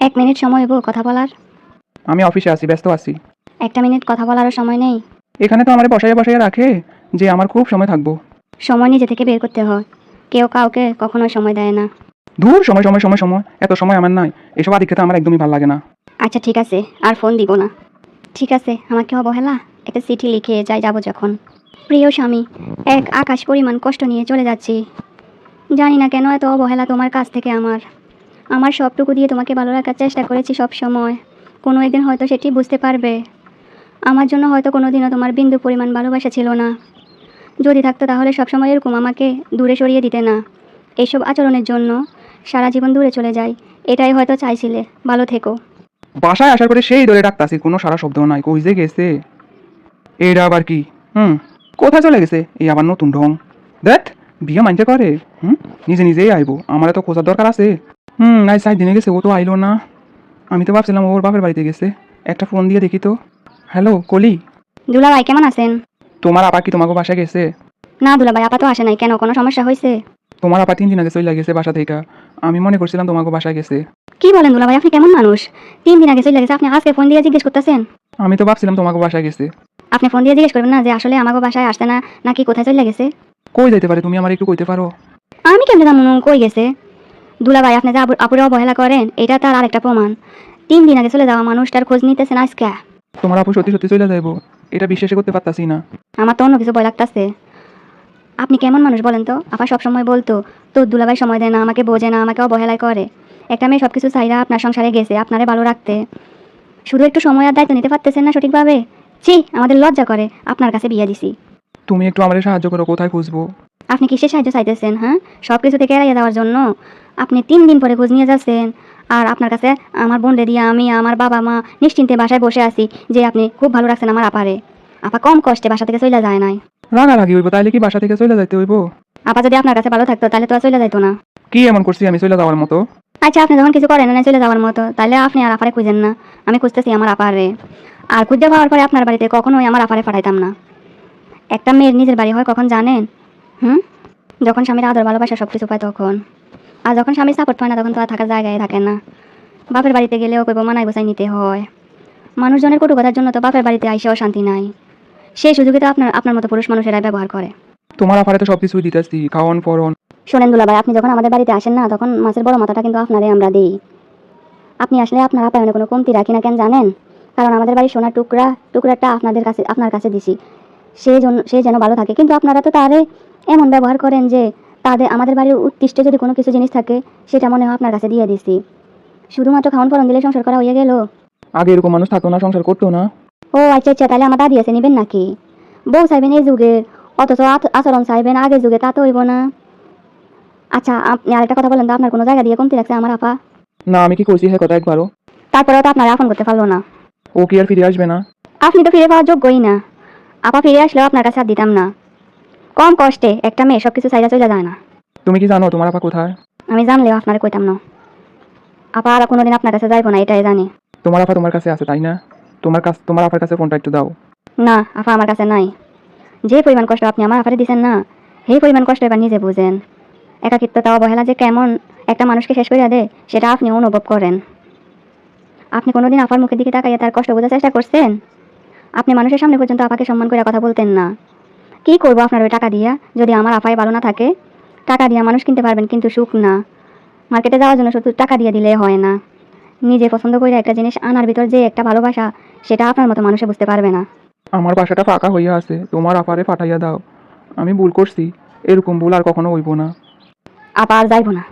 এক মিনিট সময় হইব কথা বলার? আমি অফিসে আছি ব্যস্ত আছি। একটা মিনিট কথা বলারও সময় নেই। এখানে তো আমার বসাইয়া বসাইয়া রাখে যে আমার খুব সময় থাকব। সময় নিজে থেকে বের করতে হয়। কেউ কাউকে কখনো সময় দেয় না। দূর সময় সময় সময় সময় এত সময় আমার নাই। এসব আদিক খেতে আমার একদমই ভালো লাগে না। আচ্ছা ঠিক আছে আর ফোন দিব না। ঠিক আছে আমাকে অবহেলা একটা চিঠি লিখে যাই যাব যখন। প্রিয় স্বামী এক আকাশ পরিমাণ কষ্ট নিয়ে চলে যাচ্ছি। জানি না কেন এত অবহেলা তোমার কাছ থেকে আমার। আমার সবটুকু দিয়ে তোমাকে ভালো রাখার চেষ্টা করেছি সব সময়। কোনো একদিন হয়তো সেটি বুঝতে পারবে। আমার জন্য হয়তো কোনো দিনও তোমার বিন্দু পরিমাণ ভালোবাসা ছিল না। যদি থাকতো তাহলে সবসময় এরকম আমাকে দূরে সরিয়ে দিতে না। এইসব আচরণের জন্য সারা জীবন দূরে চলে যাই। এটাই হয়তো চাইছিলে। ভালো থেকো। বাসায় আসার পরে সেই দলে ডাকতাছি, কোনো সারা শব্দ নাই। কই যে গেছে? এটা আবার কি? হুম, কোথায় চলে গেছে? এই আবার নতুন ঢং। দেখ, বিয়ে মানতে করে। হুম, নিজে নিজেই আইবো। আমার তো খোঁজার দরকার আছে। হুম নাই সাত দিনে গেছে ও তো আইলো না। আমি তো ভাবছিলাম ওর বাপের বাড়িতে গেছে। একটা ফোন দিয়ে দেখি তো। হ্যালো কলি? দুলা ভাই কেমন আছেন? তোমার আপা কি তোমাকে বাসায় গেছে? না দুলা ভাই আপা তো আসে নাই। কেন কোনো সমস্যা হয়েছে? তোমার আপা তিন দিন আগে চলে গেছে বাসা থেকে। আমি মনে করছিলাম তোমাকে বাসায় গেছে। কি বলেন দুলা ভাই আপনি কেমন মানুষ? তিন দিন আগে চলে গেছে আপনি আজকে ফোন দিয়ে জিজ্ঞেস করতেছেন? আমি তো ভাবছিলাম তোমাকে বাসা গেছে। আপনি ফোন দিয়ে জিজ্ঞেস করবেন না যে আসলে আমাকে বাসায় আসছে না নাকি কোথায় চলে গেছে? কই যাইতে পারে তুমি আমার একটু কইতে পারো। আমি কেমন জানো কই গেছে? দুলা ভাই আপনি যে আপু- আপুরে অবহেলা করেন এটা তার আরেকটা প্রমাণ। তিন দিন আগে চলে যাওয়া মানুষটার খোঁজ নিতেছেন আজকে। তোমার আপু সত্যি সত্যি চলে যাইবো এটা বিশ্বাসই করতে পারতাছি না। আমার তো অন্য কিছু ভয় লাগতেছে। আপনি কেমন মানুষ বলেন তো? আপা সবসময় বলতো তোর দুলাভাই সময় দেয় না আমাকে বোঝে না আমাকে অবহেলায় করে। একটা মেয়ে সব কিছু চাইরা আপনার সংসারে গেছে আপনারে ভালো রাখতে। শুধু একটু সময় আর দায়িত্ব নিতে পারতেছেন না সঠিকভাবে? ছি আমাদের লজ্জা করে আপনার কাছে বিয়ে দিছি। তুমি একটু আমার সাহায্য করো কোথায় খুঁজবো? আপনি কিসের সাহায্য চাইতেছেন হ্যাঁ? সব কিছু থেকে এড়াইয়ে দেওয়ার জন্য আপনি তিন দিন পরে খোঁজ নিয়ে যাচ্ছেন। আর আপনার কাছে আমার বোনরে দিয়ে আমি আমার বাবা মা নিশ্চিন্তে বাসায় বসে আছি যে আপনি খুব ভালো রাখছেন আমার আপারে। আপা কম কষ্টে বাসা থেকে চলে যায় নাই। রাগারাগি হইব তাইলে কি বাসা থেকে চলে যাইতে হইব? আপা যদি আপনার কাছে ভালো থাকতো তাহলে তো আর চলে যাইতো না। কি এমন করছি আমি চলে যাওয়ার মতো? আচ্ছা আপনি যখন কিছু করেন না চলে যাওয়ার মতো তাহলে আপনি আর আপারে খুঁজেন না। আমি খুঁজতেছি আমার আপারে। আর খুঁজে পাওয়ার পরে আপনার বাড়িতে কখনোই আমার আপারে পাঠাইতাম না। একটা মেয়ের নিজের বাড়ি হয় কখন জানেন? হুম? যখন স্বামীর আদর ভালোবাসা সব কিছু পায় তখন। আর যখন স্বামীর সাপোর্ট পায় না তখন তো আর থাকার জায়গায় থাকে না। বাপের বাড়িতে গেলেও কইব মানাই গোছাই নিতে হয়। মানুষজনের কটু কথার জন্য তো বাপের বাড়িতে আইসেও শান্তি নাই। সেই সুযোগে তো আপনার আপনার মতো পুরুষ মানুষেরাই ব্যবহার করে। তোমার আফারে তো সবকিছুই দিতেছি খাওয়ান পরন। শোনেন দুলাভাই আপনি যখন আমাদের বাড়িতে আসেন না তখন মাছের বড় মাথাটা কিন্তু আপনারে আমরা দিই। আপনি আসলে আপনার আপায়নে কোনো কমতি রাখি না কেন জানেন? কারণ আমাদের বাড়ির সোনার টুকরা টুকরাটা আপনাদের কাছে আপনার কাছে দিছি। সে জন্য সে যেন ভালো থাকে। কিন্তু আপনারা তো তারে এমন ব্যবহার করেন যে তাদের আমাদের বাড়ির উৎকৃষ্টে যদি কোনো কিছু জিনিস থাকে সেটা মনে হয় আপনার কাছে দিয়ে দিছি। শুধুমাত্র খাওয়ান পরন দিলে সংসার করা হয়ে গেল। আগে এরকম মানুষ থাকতো না সংসার করতো না। ও আচ্ছা আচ্ছা তাহলে আমার দাদি আছে নেবেন নাকি? বউ চাইবেন এই যুগে অথচ আচ- আচরণ চাইবেন আগের যুগে তা তো হইব না। আচ্ছা আপনি আরেকটা কথা বলেন তো আপনার কোনো জায়গা দিয়ে কমতি রাখছে আমার আপা? না আমি কি করছি হ্যাঁ কথা একবারও? তারপরেও তো আপনার আপন করতে পারল না। ও কি আর ফিরে আসবে না? আপনি তো ফিরে পাওয়ার যোগ্যই না। আপা ফিরে আসলেও আপনার কাছে আর দিতাম না। কম কষ্টে একটা মেয়ে সব কিছু চাইরা চলে যায় না। তুমি কি জানো তোমার আপা কোথায়? আমি জানলেও আপনারে কইতাম না। আপা আর কোনোদিন আপনার কাছে যাইবো না এটাই জানি। তোমার আপা তোমার কাছে আছে তাই না? তোমার কাছে তোমার আপার কাছে ফোনটা একটু দাও। না আপা আমার কাছে নাই। যে পরিমাণ কষ্ট আপনি আমার আপারে দিছেন না সেই পরিমাণ কষ্ট এবার নিজে বুঝেন। একাকিত্বতা অবহেলা যে কেমন একটা মানুষকে শেষ করে দেয় সেটা আপনি অনুভব করেন। আপনি কোনোদিন আপার মুখের দিকে তাকাইয়ে তার কষ্ট বোঝার চেষ্টা করছেন? আপনি মানুষের সামনে পর্যন্ত আপাকে সম্মান করে কথা বলতেন না। কি করব আপনার ওই টাকা দিয়া? যদি আমার আপায় ভালো না থাকে টাকা দিয়া মানুষ কিনতে পারবেন কিন্তু সুখ না। মার্কেটে যাওয়ার জন্য শুধু টাকা দিয়ে দিলে হয় না। নিজে পছন্দ করে একটা জিনিস আনার ভিতর যে একটা ভালোবাসা সেটা আপনার মতো মানুষে বুঝতে পারবে না। আমার বাসাটা ফাঁকা হইয়া আছে তোমার আপারে পাঠাইয়া দাও। আমি ভুল করছি এরকম ভুল আর কখনো হইব না। আপা আর যাইবো না।